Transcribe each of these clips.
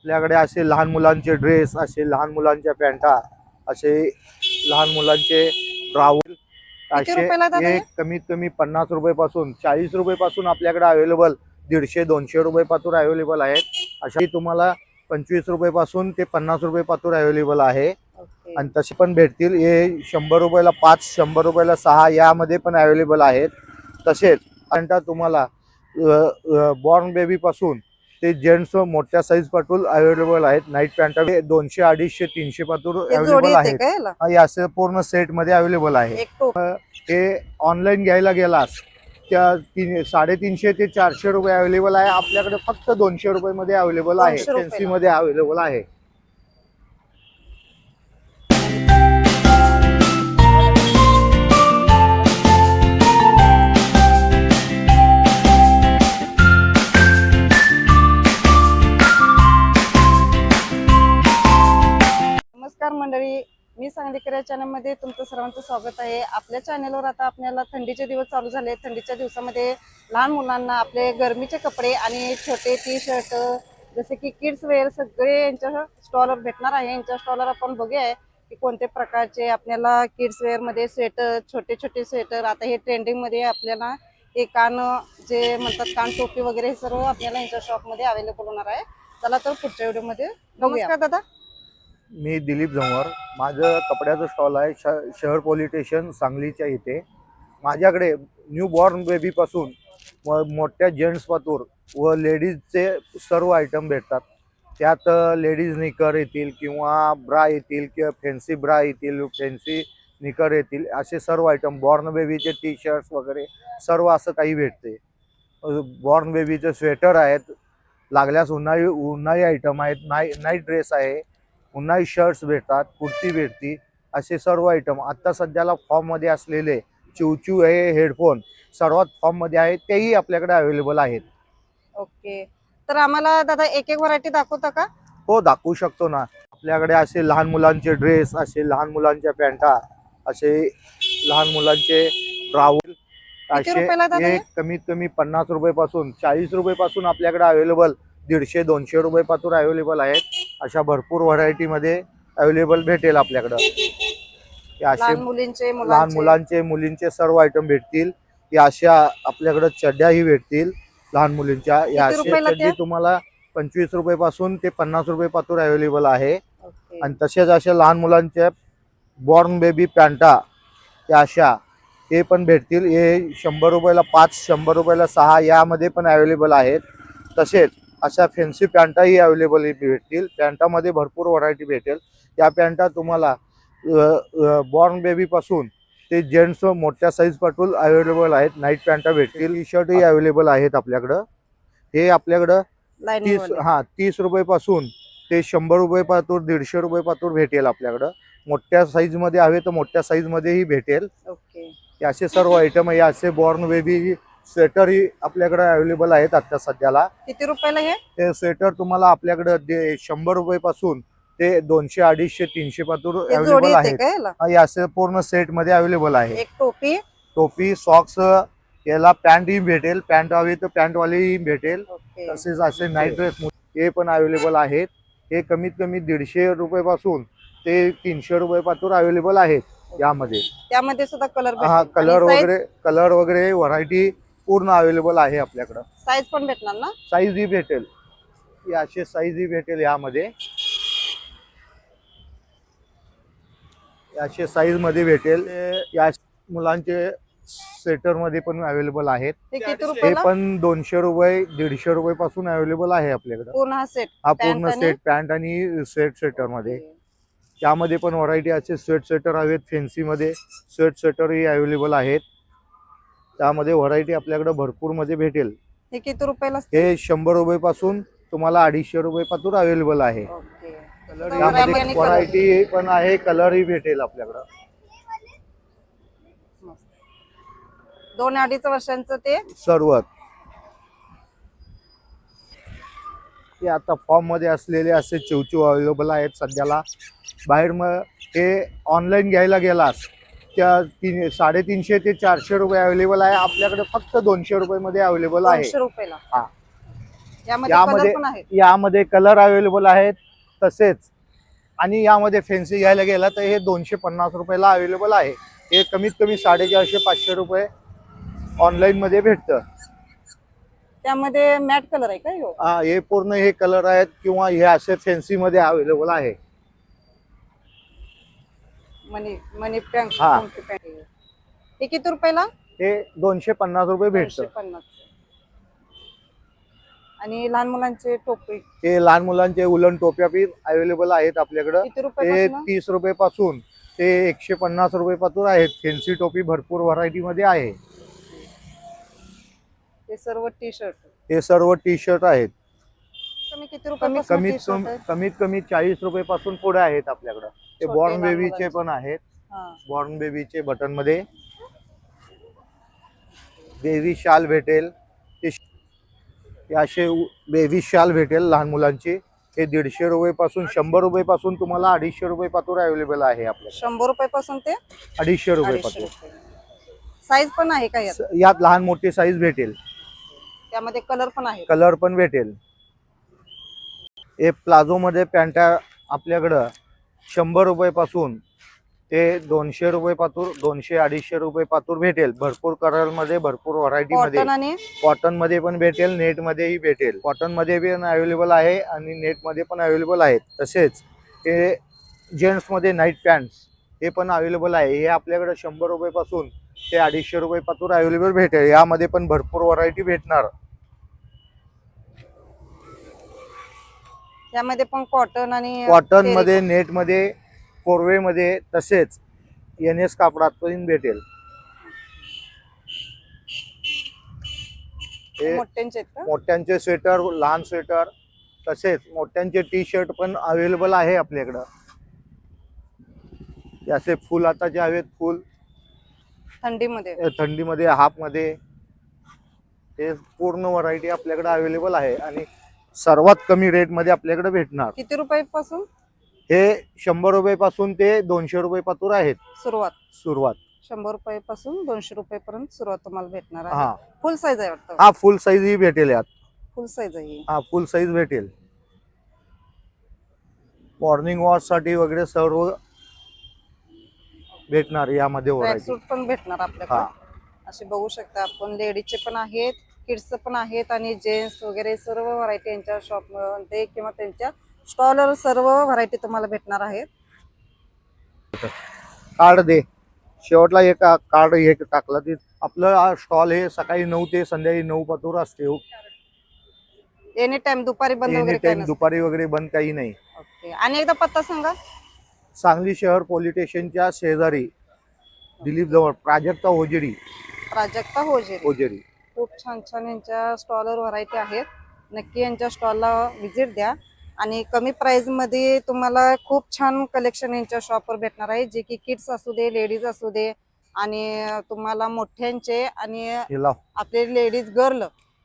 आपल्याकडे असे लहान मुलांचे ड्रेस असे लहान मुलांच्या पॅन्टा असे लहान मुलांचे ब्राऊन दादा हे? कमीत कमी पन्नास रुपये पासून चाळीस रुपये पासून आपल्याकडे अवेलेबल दीडशे दोनशे रुपये पासून अवेलेबल आहेत अशाही तुम्हाला पंचवीस रुपये पासून ते पन्नास रुपये पासून अवेलेबल आहे. आणि तसे पण भेटतील हे शंभर रुपयाला पाच शंभर रुपयाला सहा यामध्ये पण अवेलेबल आहेत तसेच पॅन्टा तुम्हाला बॉर्न बेबी पासून ते जेंट्स मोठ्या साईजपासून अवेलेबल आहेत. नाईट पॅन्टा दोनशे अडीचशे तीनशे जोडी अवेलेबल आहेत. असे पूर्ण सेटमध्ये अवेलेबल आहे. हे ऑनलाईन घ्यायला गेलास त्या तीन साडेतीनशे ते चारशे रुपये अवेलेबल आहे. आपल्याकडे फक्त दोनशे रुपये मध्ये अवेलेबल आहे. 200 रुपयाला. फॅन्सी मध्ये अवेलेबल आहे. या चॅनलमध्ये तुमचं सर्वांचं स्वागत आहे. आपल्या चॅनलवर आता आपल्याला थंडीचे दिवस चालू झाले थंडीच्या दिवसामध्ये लहान मुलांना आपले गरमीचे कपडे आणि छोटे टी शर्ट जसे की किड्स वेअर सगळे यांच्या स्टॉलवर भेटणार आहे. यांच्या स्टॉलवर आपण बघूया की कोणत्या प्रकारचे आपल्याला किड्स वेअरमध्ये स्वेटर छोटे छोटे स्वेटर आता हे ट्रेंडिंगमध्ये आपल्याला हे कान जे म्हणतात कान टोपी वगैरे हे सर्व आपल्याला यांच्या शॉपमध्ये अवेलेबल होणार आहे. चला तर पुढच्या व्हिडिओमध्ये नमस्कार दादा. मी दिलीप झंवर माझं कपड्याचं स्टॉल आहे श शहर पोलीस स्टेशन सांगलीच्या इथे. माझ्याकडे न्यू बॉर्न बेबीपासून व मोठ्या जेंट्सपातूर व लेडीजचे सर्व आयटम भेटतात. त्यात लेडीज निकर येतील किंवा ब्रा येतील किंवा फॅन्सी ब्रा येतील फॅन्सी निकर येतील असे सर्व आयटम बॉर्न बेबीचे टी शर्ट्स वगैरे सर्व असं काही भेटते. बॉर्न बेबीचे स्वेटर आहेत. लागल्यास उन्हाळी उन्हाळी आयटम आहेत. नाई नाईट ड्रेस आहे. उन्हाळी शर्ट्स भेटतात कुर्ती भेटती असे सर्व आयटम आत्ता सध्याला फॉर्ममध्ये असलेले चिवचिव हे हेडफोन सर्वात फॉर्ममध्ये आहे तेही आपल्याकडे अवेलेबल आहेत. ओके तर आम्हाला दादा एक एक व्हरायटी दाखवता का? हो दाखवू शकतो ना. आपल्याकडे असे लहान मुलांचे ड्रेस असे लहान मुलांच्या पॅन्टा असे लहान मुलांचे दादा हे हे? कमीत कमी पन्नास रुपये पासून चाळीस रुपये पासून आपल्याकडे अवेलेबल दीडशे दोनशे रुपये पासून अवेलेबल आहेत. अशा भरपूर व्हरायटी मध्ये अवेलेबल भेटेल आपल्याकडं. असे लहान मुलींचे लहान मुलांचे. मुलांचे सर्व आयटम भेटतील. या अशा आपल्याकडे चड्ड्याही भेटतील लहान मुलींच्या. या अशा चड्डी? तुम्हाला पंचवीस रुपये पासून ते पन्नास रुपये पासून अवेलेबल आहे. आणि तसेच अशा लहान मुलांच्या बॉर्न बेबी पॅन्टा या अशा हे पण भेटतील. हे शंभर रुपयाला पाच शंभर रुपयाला सहा यामध्ये पण अवेलेबल आहेत. तसेच अशा फॅन्सी पॅन्टाही अवेलेबल भेटतील. पॅन्टामध्ये भरपूर व्हरायटी भेटेल. या पॅन्टा तुम्हाला बॉर्न बेबीपासून ते जेंट्स मोठ्या साईजपासून अवेलेबल आहेत. नाईट पॅन्टा भेटतील. टी शर्टही अवेलेबल आहेत आपल्याकडं. हे आपल्याकडं तीस. हा तीस रुपये पासून ते शंभर रुपये पातूर दीडशे रुपये पातूर भेटेल आपल्याकडं. मोठ्या साईजमध्ये हवे तर मोठ्या साईज मध्येही भेटेल. ओके असे सर्व आयटम आहे. असे बॉर्न बेबी स्वेटरही आपल्याकडे अवेलेबल आहेत आता सध्याला. किती रुपयाला हे? ते स्वेटर तुम्हाला आपल्याकडे शंभर रुपये पासून ते दोनशे अडीचशे तीनशे हे जोडी अवेलेबल येते आहेत. का याला? हा, हे असे पूर्ण सेटमध्ये अवेलेबल आहे. एक टोपी? टोपी सॉक्स याला पॅन्टही भेटेल. पॅन्ट हवी तर पॅन्ट वालीही भेटेल. ओके. तसेच असे नाईट ड्रेस हे पण अवेलेबल आहेत. हे कमीत कमी दीडशे रुपये पासून ते तीनशे रुपये पासून अवेलेबल आहेत यामध्ये. त्यामध्ये सुद्धा कलर हा कलर वगैरे कलर वगैरे व्हरायटी पूर्ण अवेलेबल आहे आपल्याकडं. साईज पण भेटणार ना? साईज ही भेटेल. हे असे साईज ही भेटेल यामध्ये. असे साईजमध्ये भेटेल. या मुलांचे स्वेटरमध्ये पण अवेलेबल आहेत. ते किती हे रुपयाला? पण दोनशे रुपये दीडशे रुपये पासून अवेलेबल आहे आपल्याकडं. पूर्ण हा सेट हा पूर्ण सेट पॅन्ट आणि स्वेट स्वेटरमध्ये. त्यामध्ये पण व्हरायटी असे स्वेट स्वेटर आहेत फॅन्सी मध्ये स्वेट स्वेटरही अवेलेबल आहेत. त्यामध्ये व्हरायटी आपल्याकडे भरपूरमध्ये भेटेल. हे किती रुपयाला हे शंभर रुपये पासून तुम्हाला अडीचशे रुपये पासून अवेलेबल आहे. ओके. यामध्ये व्हरायटी पण आहे कलरही भेटेल आपल्याकडं. दोन अडीच वर्षांचं ते? सर्व हे आता फॉर्ममध्ये असलेले असे चिवचिव अवेलेबल आहेत सध्याला. बाहेर मग हे ऑनलाईन घ्यायला गेलास त्या तीन साडेतीनशे ते चारशे रुपये अवेलेबल आहे. आपल्याकडे फक्त दोनशे रुपये मध्ये अवेलेबल आहे. दोनशे रुपयाला. यामध्ये यामध्ये- कलर पण आहेत. यामध्ये कलर अवेलेबल आहेत. तसेच आणि यामध्ये फॅन्सी घ्यायला गेला तर हे दोनशे पन्नास रुपयाला अवेलेबल आहे. हे कमीत कमी साडेचारशे पाचशे रुपये ऑनलाईन मध्ये भेटतं. त्यामध्ये मॅट कलर आहे का? हा, हे पूर्ण हे कलर आहेत किंवा हे असे फॅन्सी मध्ये अवेलेबल आहे. मनी मनी पॅन्ट हा. पॅन्ट हे किती रुपयाला? हे दोनशे पन्नास रुपये दोनशे भेटतं पन्नास. आणि लहान मुलांचे टोपी? हे लहान मुलांचे उलन टोप्या बी अवेलेबल आहेत आपल्याकडं. किती ते रुपयापासून? तीस रुपये पासून ते एकशे पन्नास रुपये पासून आहेत. फॅन्सी टोपी भरपूर व्हरायटी मध्ये आहे. हे सर्व टी शर्ट हे सर्व टी शर्ट आहेत. कमी किती रुपये कमीत कमी कमीत कमी चाळीस रुपये पासून पुढे आहेत आपल्याकडं. ते छोटे बॉर्न लहान बेबीचे मुलांचे. पण आहेत. बॉर्न बेबीचे बटनमध्ये बेबी शाल भेटेल. ते श- हे असे बेबी शाल भेटेल लहान मुलांची. हे दीडशे रुपये पासून शंभर रुपये पासून तुम्हाला अडीचशे रुपये पातूर अवेलेबल आहे आपल्याकडे. शंभर रुपये पासून ते अडीचशे रुपये अडीचशे पातूर रुपये. साईज पण आहे का यात? लहान मोठी साईज भेटेल. त्यामध्ये कलर पण आहे. कलर पण भेटेल. हे प्लाझो मध्ये पॅन्टा आपल्याकडं शंभर रुपये पासून ते दोनशे रुपये पातूर दोनशे अडीचशे रुपये पातूर भेटेल. भरपूर कलरमध्ये भरपूर व्हरायटी मध्ये. कॉटनमध्ये पण भेटेल नेट मध्येही भेटेल. कॉटनमध्ये पण अवेलेबल आहे आणि नेटमध्ये पण अवेलेबल आहेत. तसेच हे जेंट्समध्ये नाईट पॅन्ट्स हे पण अवेलेबल आहे. हे आपल्याकडे शंभर रुपये पासून ते अडीचशे रुपये पातूर अवेलेबल भेटेल. यामध्ये पण भरपूर व्हरायटी भेटणार. त्यामध्ये पण कॉटन आणि कॉटनमध्ये नेटमध्ये कोरवे मध्ये तसेच एन एस कापडात पण भेटेल. हे मोठ्यांचे आहेत का? मोठ्यांचे स्वेटर लहान स्वेटर तसेच मोठ्यांचे टी शर्ट पण अवेलेबल आहे आपल्याकडं. हे असे फुल आताचे हवेत फुल. थंडीमध्ये? हे थंडीमध्ये हाफमध्ये. हे पूर्ण व्हरायटी आपल्याकडे अवेलेबल आहे आणि सर्वात कमी रेटमध्ये आपल्याकडे भेटणार. किती रुपये पासून हे शंभर रुपये पासून ते दोनशे रुपये पातूर आहेत. सुरुवात. सुरुवात. शंभर रुपये पासून दोनशे रुपये पर्यंत सुरुवात तुम्हाला भेटणार आहे. हा. फुल साईज आहे वाटतं? हा फुल साईज ही भेटेल यात. फुल साईज आहे ही. हा फुल साईज भेटेल. मॉर्निंग वॉकसाठी वगैरे सर्व भेटणार यामध्ये व्हरायटी सूट पण भेटणार हा. आपल्याकडे असे बघू शकता आपण. लेडीजचे पण आहेत. किड्सचे पण आहेत आणि जेंट्स वगैरे सर्व व्हरायटी यांच्या शॉपमध्ये किंवा त्यांच्या स्टॉलवर सर्व व्हरायटी तुम्हाला भेटणार आहेत. कार्ड दे. शेवटला एक कार्ड हे टाकला ते आपलं स्टॉल हे सकाळी नऊ ते संध्याकाळी नऊ पातूर असते एनी टाइम दुपारी बंद एनी वगैरे काही टाइम. दुपारी वगैरे बंद काही नाही. ओके आणि एकदा पत्ता सांगा. सांगली शहर पोलीस स्टेशनच्या शेजारी दिलीप जवळ Prajakta hosiery Prajakta hosiery. Hosiery खूप छान छान यांच्या स्टॉलवर व्हरायटी आहेत. नक्की यांच्या स्टॉलला व्हिजिट द्या. आणि कमी प्राईजमध्ये तुम्हाला खूप छान कलेक्शन यांच्या शॉपवर भेटणार आहे. जे की किड्स असू दे लेडीज असू दे आणि तुम्हाला मोठ्यांचे आणि आपले लेडीज गर्ल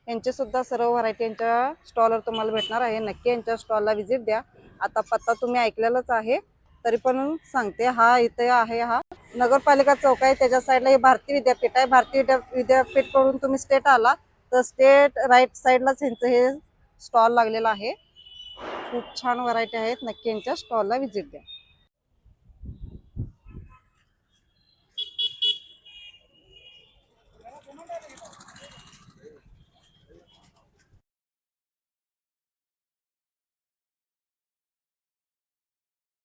यांचे सुद्धा सर्व व्हरायटी यांच्या स्टॉलवर तुम्हाला भेटणार आहे. नक्की यांच्या स्टॉलला व्हिजिट द्या. आता पत्ता तुम्ही ऐकलेलाच आहे. तरी पण सांगते हा इथे आहे हा. नगरपालिका चौक आहे त्याच्या साईडला हे भारतीय विद्यापीठ आहे. भारतीय विद्या विद्यापीठकडून तुम्ही स्टेट आला तर स्टेट राईट साईडलाच यांचं हे स्टॉल लागलेला आहे. खूप छान व्हरायटी आहेत नक्की यांच्या स्टॉलला व्हिजिट द्या.